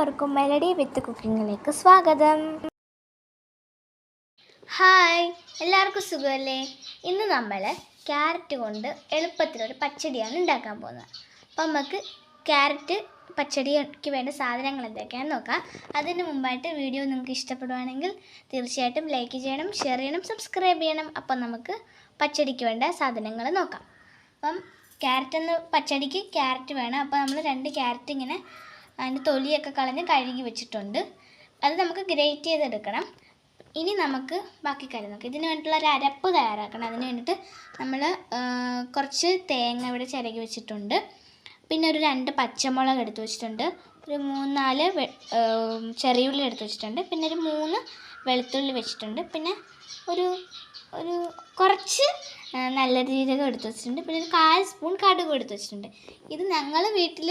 എല്ലാവർക്കും മെലഡി വിത്ത് കുക്കിങ്ങിലേക്ക് സ്വാഗതം. ഹായ് എല്ലാവർക്കും സുഖമല്ലേ? ഇന്ന് നമ്മൾ ക്യാരറ്റ് കൊണ്ട് എളുപ്പത്തിലൊരു പച്ചടിയാണ് ഉണ്ടാക്കാൻ പോകുന്നത്. അപ്പം നമുക്ക് ക്യാരറ്റ് പച്ചടിക്ക് വേണ്ട സാധനങ്ങൾ എന്തൊക്കെയാണെന്ന് നോക്കാം. അതിന് മുമ്പായിട്ട് വീഡിയോ നിങ്ങൾക്ക് ഇഷ്ടപ്പെടുവാണെങ്കിൽ തീർച്ചയായിട്ടും ലൈക്ക് ചെയ്യണം ഷെയർ ചെയ്യണം സബ്സ്ക്രൈബ് ചെയ്യണം. അപ്പം നമുക്ക് പച്ചടിക്ക് വേണ്ട സാധനങ്ങൾ നോക്കാം. അപ്പം ക്യാരറ്റ് എന്ന് പച്ചടിക്ക് ക്യാരറ്റ് വേണം. അപ്പോൾ നമ്മൾ രണ്ട് ക്യാരറ്റ് ഇങ്ങനെ അതിന്റെ തൊലിയൊക്കെ കളഞ്ഞ് കഴുകി വെച്ചിട്ടുണ്ട്. അത് നമുക്ക് ഗ്രേറ്റ് ചെയ്തെടുക്കണം. ഇനി നമുക്ക് ബാക്കി കാര്യം നോക്കാം. ഇതിന് വേണ്ടിയിട്ടുള്ള ഒരു അരപ്പ് തയ്യാറാക്കണം. അതിന് വേണ്ടിയിട്ട് നമ്മൾ കുറച്ച് തേങ്ങ ഇവിടെ ചിരകി വെച്ചിട്ടുണ്ട്. പിന്നെ ഒരു രണ്ട് പച്ചമുളക് എടുത്തു വെച്ചിട്ടുണ്ട്. ഒരു മൂന്നാൽ ചെറിയുള്ളി എടുത്ത് വെച്ചിട്ടുണ്ട്. പിന്നെ ഒരു മൂന്ന് വെളുത്തുള്ളി വെച്ചിട്ടുണ്ട്. പിന്നെ ഒരു ഒരു കുറച്ച് നല്ല ജീരകം എടുത്ത് വെച്ചിട്ടുണ്ട്. പിന്നെ ഒരു കാൽ സ്പൂൺ കടുക് എടുത്ത് വെച്ചിട്ടുണ്ട്. ഇത് ഞങ്ങൾ വീട്ടിൽ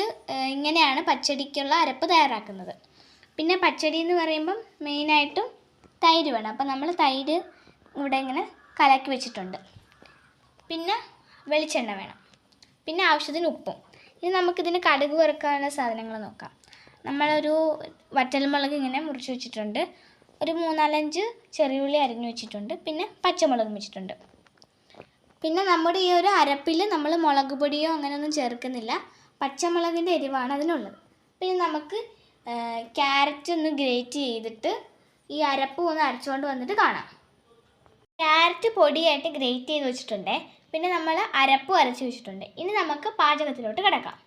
ഇങ്ങനെയാണ് പച്ചടിക്കുള്ള അരപ്പ് തയ്യാറാക്കുന്നത്. പിന്നെ പച്ചടി എന്ന് പറയുമ്പം മെയിനായിട്ടും തൈര് വേണം. അപ്പം നമ്മൾ തൈര് ഇവിടെ ഇങ്ങനെ കലക്കി വെച്ചിട്ടുണ്ട്. പിന്നെ വെളിച്ചെണ്ണ വേണം. പിന്നെ ആവശ്യത്തിന് ഉപ്പും. ഇനി നമുക്കിതിന് കടുക് വറുക്കാനുള്ള സാധനങ്ങൾ നോക്കാം. നമ്മളൊരു വറ്റൽമുളക് ഇങ്ങനെ മുറിച്ച് വെച്ചിട്ടുണ്ട്. ഒരു മൂന്നാലഞ്ച് ചെറിയുള്ളി അരിഞ്ഞു വെച്ചിട്ടുണ്ട്. പിന്നെ പച്ചമുളകും വെച്ചിട്ടുണ്ട്. പിന്നെ നമ്മുടെ ഈ ഒരു അരപ്പിൽ നമ്മൾ മുളക് പൊടിയോ അങ്ങനെയൊന്നും ചേർക്കുന്നില്ല. പച്ചമുളകിന്റെ എരിവാണ് അതിനുള്ളത്. പിന്നെ നമുക്ക് ക്യാരറ്റ് ഒന്ന് ഗ്രേറ്റ് ചെയ്തിട്ട് ഈ അരപ്പ് ഒന്ന് അരച്ചുകൊണ്ട് വന്നിട്ട് കാണാം. ക്യാരറ്റ് പൊടിയായിട്ട് ഗ്രേറ്റ് ചെയ്ത് വെച്ചിട്ടുണ്ട്. പിന്നെ നമ്മൾ അരപ്പ് അരച്ച് വെച്ചിട്ടുണ്ട്. ഇനി നമുക്ക് പാചകത്തിലോട്ട് കിടക്കാം.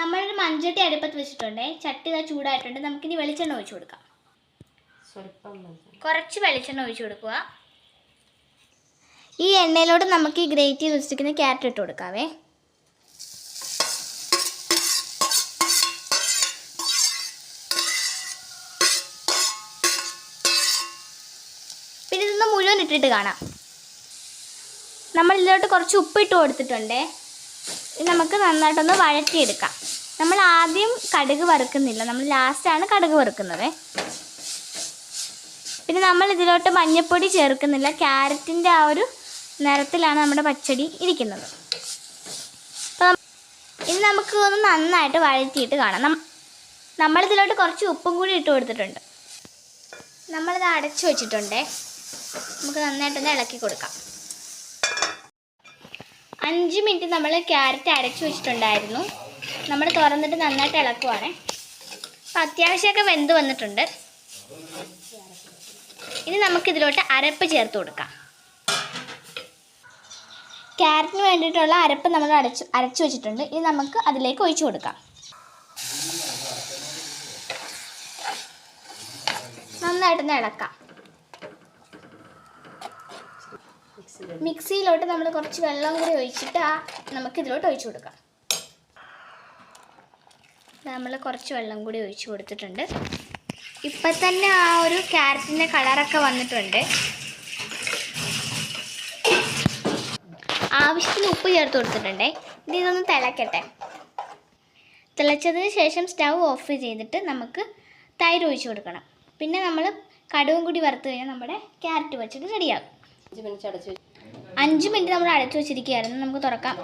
നമ്മളൊരു മൺചട്ടി അരപ്പത്ത് വെച്ചിട്ടുണ്ട്. ചട്ടി ചൂടായിട്ടുണ്ട്. നമുക്കിനി വെളിച്ചെണ്ണ ഒഴിച്ചു കൊടുക്കാം. കുറച്ച് വെളിച്ചെണ്ണ ഒഴിച്ചു കൊടുക്കുക. ഈ എണ്ണയിലോട്ട് നമുക്ക് ഈ ഗ്രേറ്റ് ചെയ്ത് വെച്ചിരിക്കുന്ന ക്യാരറ്റ് ഇട്ട് കൊടുക്കാവേ. പിന്നെ ഇതൊന്ന് മുഴുവൻ ഇട്ടിട്ട് കാണാം. നമ്മൾ ഇതിലോട്ട് കുറച്ച് ഉപ്പ് ഇട്ട് കൊടുത്തിട്ടുണ്ട്. നമുക്ക് നന്നായിട്ടൊന്ന് വഴറ്റിയെടുക്കാം. നമ്മൾ ആദ്യം കടുക് വറുക്കുന്നില്ല. നമ്മൾ ലാസ്റ്റാണ് കടുക് വറുക്കുന്നത്. പിന്നെ നമ്മൾ ഇതിലോട്ട് മഞ്ഞൾപ്പൊടി ചേർക്കുന്നില്ല. ക്യാരറ്റിന്റെ ആ ഒരു നിറത്തിലാണ് നമ്മുടെ പച്ചടി ഇരിക്കുന്നത്. അപ്പം ഇനി നമുക്ക് ഒന്ന് നന്നായിട്ട് വഴറ്റിയിട്ട് കാണാം. നമ്മളിതിലോട്ട് കുറച്ച് ഉപ്പും കൂടി ഇട്ട് കൊടുത്തിട്ടുണ്ട്. നമ്മളിത് അടച്ചു വെച്ചിട്ടുണ്ടേ. നമുക്ക് നന്നായിട്ടൊന്ന് ഇളക്കി കൊടുക്കാം. അഞ്ച് മിനിറ്റ് നമ്മൾ ക്യാരറ്റ് അരച്ചു വെച്ചിട്ടുണ്ടായിരുന്നു. നമ്മൾ തുറന്നിട്ട് നന്നായിട്ട് ഇളക്കുവാണേ. അപ്പം അത്യാവശ്യമൊക്കെ വെന്ത് വന്നിട്ടുണ്ട്. ഇനി നമുക്കിതിലോട്ട് അരപ്പ് ചേർത്ത് കൊടുക്കാം. ക്യാരറ്റിന് വേണ്ടിയിട്ടുള്ള അരപ്പ് നമ്മൾ അടച്ച് അരച്ചു വെച്ചിട്ടുണ്ട്. ഇനി നമുക്ക് അതിലേക്ക് ഒഴിച്ചു കൊടുക്കാം. നന്നായിട്ടൊന്ന് ഇളക്കാം. മിക്സിയിലോട്ട് നമ്മൾ കുറച്ച് വെള്ളം കൂടി ഒഴിച്ചിട്ട് ആ നമുക്ക് ഇതിലോട്ട് ഒഴിച്ചു കൊടുക്കാം. നമ്മൾ കുറച്ച് വെള്ളം കൂടി ഒഴിച്ചു കൊടുത്തിട്ടുണ്ട്. ഇപ്പം തന്നെ ആ ഒരു ക്യാരറ്റിന്റെ കളറൊക്കെ വന്നിട്ടുണ്ട്. ആവശ്യത്തിന് ഉപ്പ് ചേർത്ത് കൊടുത്തിട്ടുണ്ട്. ഇനി ഇതൊന്ന് തിളക്കട്ടെ. തിളച്ചതിന് ശേഷം സ്റ്റൗ ഓഫ് ചെയ്തിട്ട് നമുക്ക് തൈര് ഒഴിച്ചു കൊടുക്കണം. പിന്നെ നമ്മൾ കടുവും കൂടി വറുത്ത് കഴിഞ്ഞാൽ നമ്മുടെ ക്യാരറ്റ് വെച്ചിട്ട് റെഡിയാകും. അഞ്ച് മിനിറ്റ് നമ്മൾ അടച്ചു വെച്ചിരിക്കുകയായിരുന്നു. നമുക്ക് തുറക്കാം.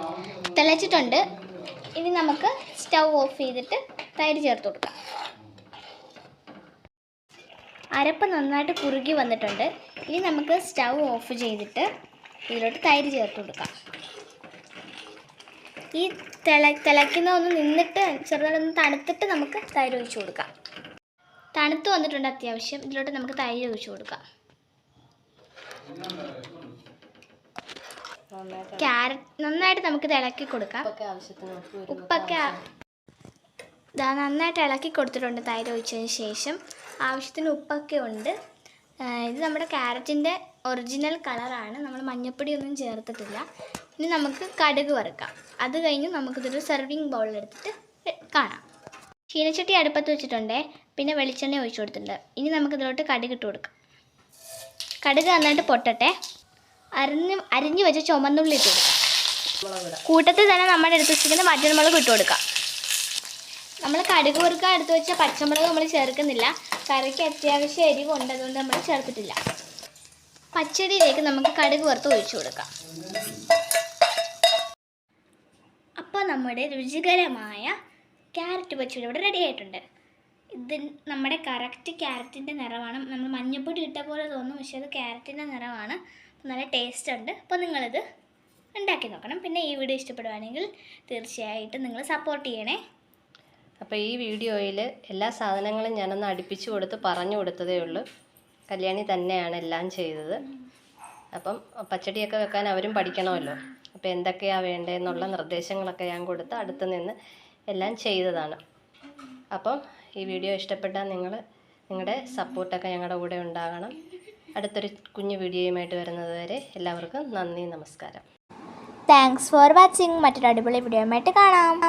തിളച്ചിട്ടുണ്ട്. ഇനി നമുക്ക് സ്റ്റൗ ഓഫ് ചെയ്തിട്ട് തൈര് ചേർത്ത് കൊടുക്കാം. അരപ്പ് നന്നായിട്ട് കുറുകി വന്നിട്ടുണ്ട്. ഇനി നമുക്ക് സ്റ്റൗ ഓഫ് ചെയ്തിട്ട് ഇതിലോട്ട് തൈര് ചേർത്ത് കൊടുക്കാം. ഈ തിള തിളയ്ക്കുന്ന ഒന്ന് നിന്നിട്ട് ചെറുതായിട്ടൊന്ന് തണുത്തിട്ട് നമുക്ക് തൈര് ഒഴിച്ചു കൊടുക്കാം. തണുത്ത് വന്നിട്ടുണ്ട് അത്യാവശ്യം. ഇതിലോട്ട് നമുക്ക് തൈര് ഒഴിച്ചു കൊടുക്കാം. ക്യാരറ്റ് നന്നായിട്ട് നമുക്ക് ഇളക്കി കൊടുക്കാം. ഉപ്പൊക്കെ നന്നായിട്ട് ഇളക്കി കൊടുത്തിട്ടുണ്ട് തൈര് ഒഴിച്ചതിന് ശേഷം. ആവശ്യത്തിന് ഉപ്പൊക്കെ ഉണ്ട്. ഇത് നമ്മുടെ ക്യാരറ്റിന്റെ ഒറിജിനൽ കളറാണ്. നമ്മൾ മഞ്ഞപ്പൊടി ഒന്നും ചേർത്തിട്ടില്ല. ഇനി നമുക്ക് കടുക് വറുക്കാം. അത് കഴിഞ്ഞ് നമുക്കിതൊരു സെർവിങ് ബൗളിലെടുത്തിട്ട് കാണാം. ചീനച്ചട്ടി അടുപ്പത്ത് വെച്ചിട്ടുണ്ടേ. പിന്നെ വെളിച്ചെണ്ണ ഒഴിച്ചു കൊടുത്തിട്ടുണ്ട്. ഇനി നമുക്കിതിലോട്ട് കടുക് ഇട്ട് കൊടുക്കാം. കടുക് നന്നായിട്ട് പൊട്ടട്ടെ. അരിഞ്ഞ് അരിഞ്ഞ് വെച്ച ചുമന്നുള്ളി ഇട്ട് കൊടുക്കാം. കൂട്ടത്തിൽ തന്നെ നമ്മുടെ എടുത്ത് വെച്ചിരിക്കുന്ന മറ്റൊരു ഇട്ട് കൊടുക്കാം. നമ്മൾ കടുക് വറുക്കാൻ എടുത്ത് വെച്ച പച്ചമുളക് നമ്മൾ ചേർക്കുന്നില്ല. കറിക്ക് അത്യാവശ്യം എരിവ് ഉണ്ട് അതുകൊണ്ട് നമ്മൾ ചേർത്തിട്ടില്ല. പച്ചടിയിലേക്ക് നമുക്ക് കടുക് വറുത്ത് ഒഴിച്ചു കൊടുക്കാം. അപ്പോൾ നമ്മുടെ രുചികരമായ ക്യാരറ്റ് പച്ചടി ഇവിടെ റെഡി ആയിട്ടുണ്ട്. ഇത് നമ്മുടെ കറക്റ്റ് ക്യാരറ്റിന്റെ നിറമാണ്. നമ്മൾ മഞ്ഞപ്പൊടി ഇട്ട പോലെ തോന്നും പക്ഷെ അത് ക്യാരറ്റിന്റെ നിറമാണ്. നല്ല ടേസ്റ്റ് ഉണ്ട്. അപ്പോൾ നിങ്ങളിത് ഉണ്ടാക്കി നോക്കണം. പിന്നെ ഈ വീഡിയോ ഇഷ്ടപ്പെടുവാണെങ്കിൽ തീർച്ചയായിട്ടും നിങ്ങൾ സപ്പോർട്ട് ചെയ്യണേ. അപ്പോൾ ഈ വീഡിയോയിൽ എല്ലാ സാധനങ്ങളും ഞാനൊന്ന് അടുപ്പിച്ച് കൊടുത്ത് പറഞ്ഞു കൊടുത്തതേ ഉള്ളൂ. കല്യാണി തന്നെയാണ് എല്ലാം ചെയ്തത്. അപ്പം പച്ചടിയൊക്കെ വെക്കാൻ അവരും പഠിക്കണമല്ലോ. അപ്പോൾ എന്തൊക്കെയാണ് വേണ്ടതെന്നുള്ള നിർദ്ദേശങ്ങളൊക്കെ ഞാൻ കൊടുത്ത് അടുത്ത് നിന്ന് എല്ലാം ചെയ്തതാണ്. അപ്പം ഈ വീഡിയോ ഇഷ്ടപ്പെട്ടാൽ നിങ്ങൾ നിങ്ങളുടെ സപ്പോർട്ടൊക്കെ ഞങ്ങളുടെ കൂടെ ഉണ്ടാകണം. അടുത്തൊരു കുഞ്ഞു വീഡിയോയുമായിട്ട് വരുന്നത് വരെ എല്ലാവർക്കും നന്ദി നമസ്കാരം. താങ്ക്സ് ഫോർ വാച്ചിങ് മറ്റൊരു അടിപൊളി വീഡിയോയുമായിട്ട് കാണാം.